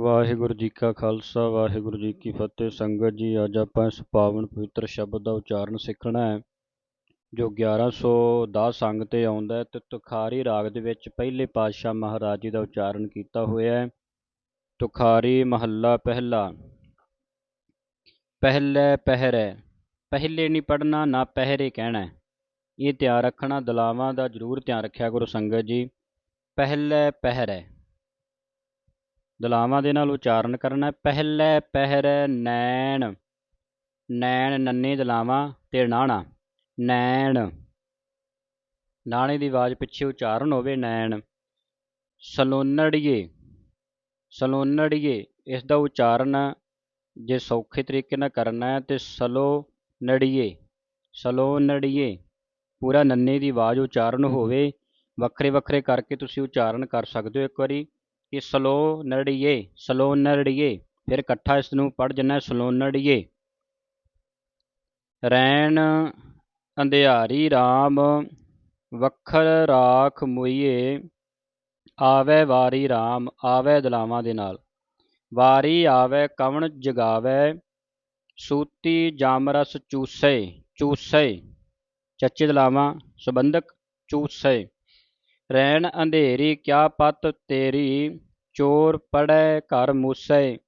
ਵਾਹਿਗੁਰੂ ਜੀ ਕਾ ਖਾਲਸਾ, ਵਾਹਿਗੁਰੂ ਜੀ ਕੀ ਫਤਿਹ। ਸੰਗਤ ਜੀ, ਅੱਜ ਆਪਾਂ ਇਸ ਪਾਵਨ ਪਵਿੱਤਰ ਸ਼ਬਦ ਦਾ ਉਚਾਰਨ ਸਿੱਖਣਾ ਹੈ, ਜੋ 1110 ਸੰਗ ਤੇ ਆਉਂਦਾ ਹੈ ਤੇ ਤੁਖਾਰੀ ਰਾਗ ਦੇ ਵਿੱਚ ਪਹਿਲੇ ਪਾਤਸ਼ਾਹ ਮਹਾਰਾਜ ਜੀ ਦਾ ਉਚਾਰਨ ਕੀਤਾ ਹੋਇਆ ਹੈ। ਤੁਖਾਰੀ ਮਹੱਲਾ ਪਹਿਲਾ। ਪਹਿਲੇ ਪਹਿਰੇ, ਪਹਿਲੇ ਨਹੀਂ ਪੜਨਾ ਨਾ ਪਹਿਰੇ ਕਹਿਣਾ ਇਹ ਧਿਆਨ ਰੱਖਣਾ, ਦਲਾਵਾਂ ਦਾ ਜ਼ਰੂਰ ਧਿਆਨ ਰੱਖਿਆ ਕਰੋ ਸੰਗਤ ਜੀ। ਪਹਿਲੇ ਪਹਿਰੇ। ਦਲਾਵਾਂ ਦੇ ਨਾਲ ਉਚਾਰਨ ਕਰਨਾ ਹੈ। ਪਹਿਲੇ ਪਹਿਰੇ ਨੈਣ। ਨੈਣ ਨੰਨੇ ਦਲਾਵਾਂ ਤੇ ਨਾਣਾ। ਨੈਣ। ਨਾਣੇ ਦੀ ਆਵਾਜ਼ ਪਿੱਛੇ ਉਚਾਰਨ ਹੋਵੇ। ਨੈਣ। ਸਲੋਨੜੀਏ। ਸਲੋਨੜੀਏ। ਇਸ ਦਾ ਉਚਾਰਨ ਜੇ ਸੌਖੇ ਤਰੀਕੇ ਨਾਲ ਕਰਨਾ ਹੈ ਤੇ ਸਲੋ ਨੜੀਏ ਸਲੋ ਨੜੀਏ ਪੂਰਾ ਨੰਨੇ ਦੀ ਆਵਾਜ਼ ਉਚਾਰਨ ਹੋਵੇ। ਵੱਖਰੇ ਵੱਖਰੇ ਕਰਕੇ ਤੁਸੀਂ ਉਚਾਰਨ ਕਰ ਸਕਦੇ ਹੋ। ਇੱਕ ਵਾਰੀ ਕਿ ਸਲੋ ਨੜੀਏ ਸਲੋ ਨੜੀਏ ਫਿਰ ਇਕੱਠਾ ਇਸ ਨੂੰ ਪੜ ਜਨਾ ਸਲੋ ਰੈਣ ਅੰਧਿਆਰੀ RAM ਵਖਰ ਰਾਖ ਮੁਈਏ, ਆਵੇ ਵਾਰੀ RAM ਆਵੇ ਦਲਾਵਾਂ ਦੇ ਨਾਲ। ਵਾਰੀ ਆਵੇ, ਕਵਣ ਜਗਾਵੇ, ਸੂਤੀ ਜਾਮਰਸ ਚੂਸੇ ਚੂਸੇ। ਚੱਚੇ ਦਲਾਵਾਂ, ਸੰਬੰਧਕ ਚੂਸੇ। ਰੈਣ ਅੰਧੇਰੀ, ਕਿਆ ਪਤ ਤੇਰੀ? ਚੋਰ ਪੜੈ ਘਰ ਮੂਸੇ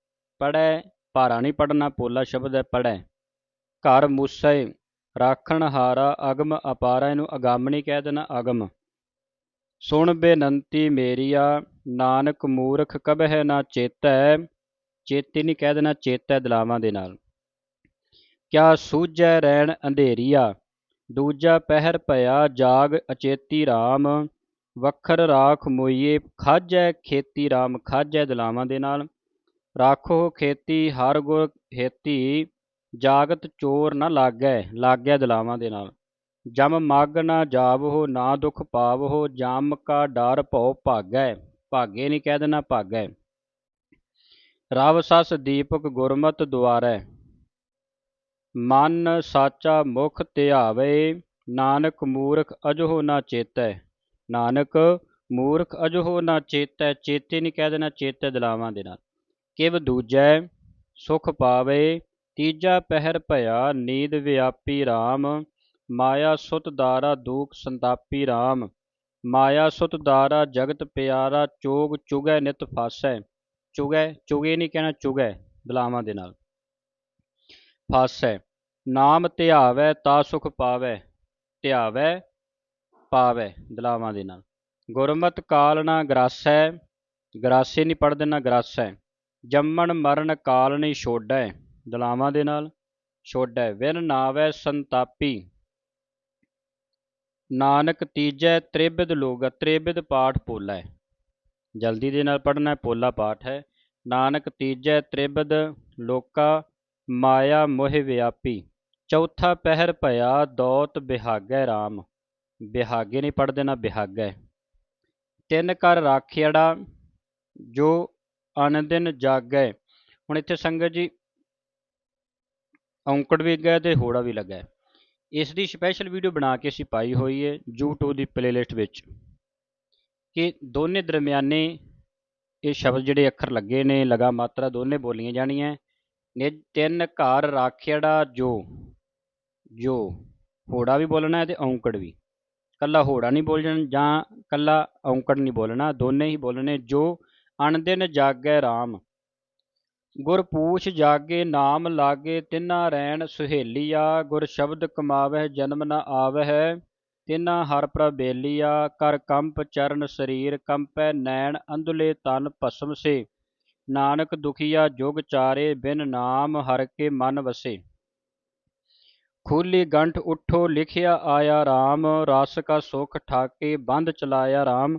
ਪੜੈ ਭਾਰਾ ਨਹੀਂ ਪੜਨਾ ਪੋਲਾ ਸ਼ਬਦ ਹੈ ਪੜੈ ਘਰ ਮੂਸੇ, ਰਾਖਣ ਹਾਰਾ, ਅਗਮ ਅਪਾਰਾ, ਇਹਨੂੰ ਅਗੰਮ ਨਹੀਂ ਕਹਿ ਦੇਣਾ, ਅਗਮ। ਸੁਣ ਬੇਨੰਤੀ ਮੇਰੀਆ, ਨਾਨਕ ਮੂਰਖ ਕਬਹਿ ਨਾ ਚੇਤੈ? ਚੇਤੇ ਨਹੀਂ ਕਹਿ ਦੇਣਾ, ਚੇਤੈ ਦਲਾਵਾਂ ਦੇ ਨਾਲ। ਕਿਆ ਸੂਝੈ ਰੈਣ ਅੰਧੇਰੀਆ? ਦੂਜਾ ਪਹਿਰ ਭਇਆ ਜਾਗ ਅਚੇਤੀ RAM ਵੱਖਰ ਰਾਖ ਮੋਈਏ, ਖਾਜੈ ਖੇਤੀ RAM ਖਾਜੈ ਦਲਾਵਾਂ ਦੇ ਨਾਲ। ਰਾਖੋ ਖੇਤੀ, ਹਰ ਗੁਰ ਖੇਤੀ, ਜਾਗਤ ਚੋਰ ਨਾ ਲਾਗੈ ਲਾਗੈ ਦਲਾਵਾਂ ਦੇ ਨਾਲ। ਜਮ ਮਗ ਨਾ ਜਾਵੋ ਨਾ ਦੁਖ ਪਾਵੋ ਜਮ ਕਾ ਡਰ ਭਉ ਭਾਗੈ, ਭਾਗੇ ਨਹੀਂ ਕਹਿ ਦੇਣਾ ਭਾਗੈ। ਰਵ ਸਸ ਦੀਪਕ ਗੁਰਮਤ ਦੁਆਰੈ, ਮਨ ਸਾਚਾ ਮੁਖ ਧਿਆਵੇ, ਨਾਨਕ ਮੂਰਖ ਅਜੋ ਨਾ ਚੇਤੈ। ਨਾਨਕ, ਮੂਰਖ ਅਜੋ ਨਾ ਚੇਤੈ, ਚੇਤੇ ਨਹੀਂ ਕਹਿ ਦੇਣਾ, ਚੇਤੈ ਦਲਾਵਾਂ ਦੇ ਨਾਲ। ਕਿਵ ਦੂਜੈ ਸੁਖ ਪਾਵੇ, ਤੀਜਾ ਪਹਿਰ ਭਇਆ, ਨੀਂਦ ਵਿਆਪੀ RAM ਮਾਇਆ ਸੁਤ ਦਾਰਾ ਦੂਖ ਸੰਤਾਪੀ RAM ਮਾਇਆ ਸੁਤ ਦਾਰਾ ਜਗਤ ਪਿਆਰਾ, ਚੋਗ ਚੁਗੈ ਨਿਤ ਫਾਸੈ। ਚੁਗੈ, ਚੁਗੇ ਨਹੀਂ ਕਹਿਣਾ, ਚੁਗੈ ਦਲਾਵਾਂ ਦੇ ਨਾਲ। ਫਾਸੈ। ਨਾਮ ਧਿਆਵੈ, ਤਾ ਸੁਖ ਪਾਵੈ। ਧਿਆਵੈ ਪਾਵੈ ਦਲਾਵਾਂ ਦੇ ਨਾਲ। ਗੁਰਮਤ ਕਾਲ ਨਾ ਗਰਾਸੈ, ਗਰਾਸੇ ਨਹੀਂ ਪੜ ਦੇਣਾ ਗਰਾਸੈ। ਜੰਮਣ ਮਰਨ ਕਾਲ ਨਹੀਂ ਛੋੜੈ ਦਲਾਵਾਂ ਦੇ ਨਾਲ ਛੋੜੈ ਵਿਨ ਨਾਵੈ ਸੰਤਾਪੀ, ਨਾਨਕ ਤੀਜੈ ਤ੍ਰਿਬਿਦ ਲੋਗ, ਤ੍ਰਿਬਿਦ ਪਾਠ ਪੋਲਾ। ਹੈ ਜਲਦੀ ਦੇ ਨਾਲ ਪੜਨਾ ਪੋਲਾ ਪਾਠ ਹੈ। ਨਾਨਕ ਤੀਜੈ ਤ੍ਰਿਬਿਦ ਲੋਕਾ, ਮਾਇਆ ਮੋਹ ਵਿਆਪੀ। ਚੌਥਾ ਪਹਿਰ ਭਇਆ, ਦੌਤ ਬਿਹਾਗੈ RAM ਬਿਹਾਗੇ ਨਹੀਂ ਪੜ ਦੇਣਾ ਹੈ। ਤਿੰਨ ਕਰ ਰਾਖਿਆੜਾ ਜੋ ਅਨੰਦਿਨ ਜਾਗੈ ਹੁਣ ਇੱਥੇ ਸੰਗਤ ਜੀ ਔਂਕੜ ਵੀ ਗਿਆ ਤੇ ਹੋੜਾ ਵੀ ਲੱਗਾ ਇਸ ਦੀ ਸਪੈਸ਼ਲ ਵੀਡੀਓ ਬਣਾ ਕੇ ਅਸੀਂ ਪਾਈ ਹੋਈ ਹੈ YouTube ਦੀ ਪਲੇਲਿਸਟ ਵਿੱਚ ਕਿ ਦੋਨੇ ਦਰਮਿਆਨੇ ਇਹ ਸ਼ਬਦ ਜਿਹੜੇ ਅੱਖਰ ਲੱਗੇ ਨੇ ਲਗਾ ਮਾਤਰਾ ਦੋਨੇ ਬੋਲੀਆਂ ਜਾਣੀਆਂ ਨੇ ਤਿੰਨ ਘਰ ਰਾਖਿਆੜਾ ਜੋ ਜੋ ਹੋੜਾ ਵੀ ਬੋਲਣਾ ਹੈ ਤੇ ਔਂਕੜ ਵੀ। ਕੱਲਾ ਹੋੜਾ ਨਹੀਂ ਬੋਲਣਾ ਜਾਂ ਕੱਲਾ ਔਂਕੜ ਨਹੀਂ ਬੋਲਣਾ, ਦੋਨੇ ਹੀ ਬੋਲਣੇ, ਜੋ ਅਣਦਿਨ ਜਾਗੈ RAM ਗੁਰ ਪੂਛ ਜਾਗੇ ਨਾਮ ਲਾਗੇ, ਤਿਨਾ ਰਹਿਣ ਸੁਹੇਲੀਆ, ਗੁਰ ਸ਼ਬਦ ਕਮਾਵਹਿ, ਜਨਮ ਨ ਆਵਹਿ, ਤਿਨਾ ਹਰ ਪ੍ਰਬੇਲੀਆ ਕਰ ਕੰਪ ਚਰਨ ਸਰੀਰ, ਕੰਪੈ ਨੈਣ ਅੰਧਲੇ ਤਨ ਭਸਮ ਸੇ। ਨਾਨਕ ਦੁਖੀਆ ਜੁਗ ਚਾਰੇ, ਬਿਨ ਨਾਮ ਹਰ ਕੇ ਮਨ ਵਸੇ। ਖੂਲੀ ਗੰਠ ਉੱਠੋ, ਲਿਖਿਆ ਆਇਆ RAM ਰਸ ਕਾ ਸੁਖ ਠਾਕੇ, ਬੰਦ ਚਲਾਇਆ RAM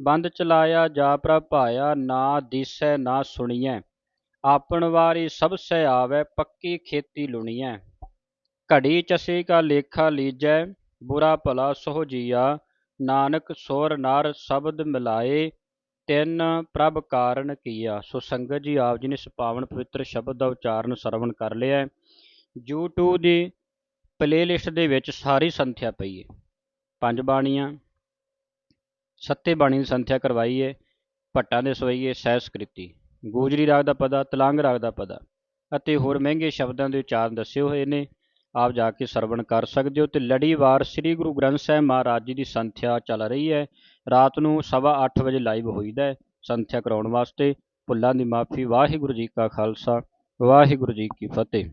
ਬੰਦ ਚਲਾਇਆ ਜਾ ਪ੍ਰਭਾਇਆ ਨਾ ਦਿਸੈ, ਨਾ ਸੁਣੀਐ, ਆਪਣ ਵਾਰੀ ਸਭ ਸਹਿ ਆਵੈ, ਪੱਕੀ ਖੇਤੀ ਲੁਣੀਐ। ਘੜੀ ਚਸੀ ਕਾ ਲੇਖਾ ਲੀਜੈ, ਬੁਰਾ ਭਲਾ ਸੋ ਜੀਆ, ਨਾਨਕ ਸੋਰ ਨਰ ਸ਼ਬਦ ਮਿਲਾਏ, ਤਿੰਨ ਪ੍ਰਭ ਕਾਰਨ ਕੀਆ। ਸੋ ਸੰਗਤ ਜੀ ਆਪ ਜੀ ਨੇ ਇਸ ਪਾਵਨ ਪਵਿੱਤਰ ਸ਼ਬਦ ਦਾ ਉਚਾਰਨ ਸਰਵਣ ਕਰ ਲਿਆ YouTube ਦੀ ਪਲੇਲਿਸਟ ਦੇ ਵਿੱਚ ਸਾਰੀ ਸੰਥਿਆ ਪਈ ਹੈ ਪੰਜ ਬਾਣੀਆਂ, ਸੱਤੇ ਬਾਣੀ ਦੀ ਸੰਥਿਆ ਕਰਵਾਈ ਹੈ ਭੱਟਾਂ ਦੇ ਸਵਈਏ ਸਹਿਸਕ੍ਰਿਤੀ ਗੋਜਰੀ ਰਾਗ ਦਾ ਪਦਾ, ਤਲੰਗ ਰਾਗ ਦਾ ਪਦਾ ਅਤੇ ਹੋਰ ਮਹਿੰਗੇ ਸ਼ਬਦਾਂ ਦੇ ਉਚਾਰਨ ਦੱਸੇ ਹੋਏ ਨੇ, ਆਪ ਜਾ ਕੇ ਸਰਵਣ ਕਰ ਸਕਦੇ ਹੋ ਤੇ ਲੜੀਵਾਰ ਸ੍ਰੀ ਗੁਰੂ ਗ੍ਰੰਥ ਸਾਹਿਬ ਮਹਾਰਾਜ ਜੀ ਦੀ ਸੰਥਿਆ ਚੱਲ ਰਹੀ ਹੈ। ਰਾਤ ਨੂੰ ਸਵਾ ਅੱਠ ਵਜੇ ਲਾਈਵ ਹੋਈਦਾ ਸੰਥਿਆ ਕਰਾਉਣ ਵਾਸਤੇ ਭੁੱਲਾਂ ਦੀ ਮਾਫੀ, ਵਾਹਿਗੁਰੂ ਜੀ ਕਾ ਖਾਲਸਾ, ਵਾਹਿਗੁਰੂ ਜੀ ਕੀ ਫਤਿਹ।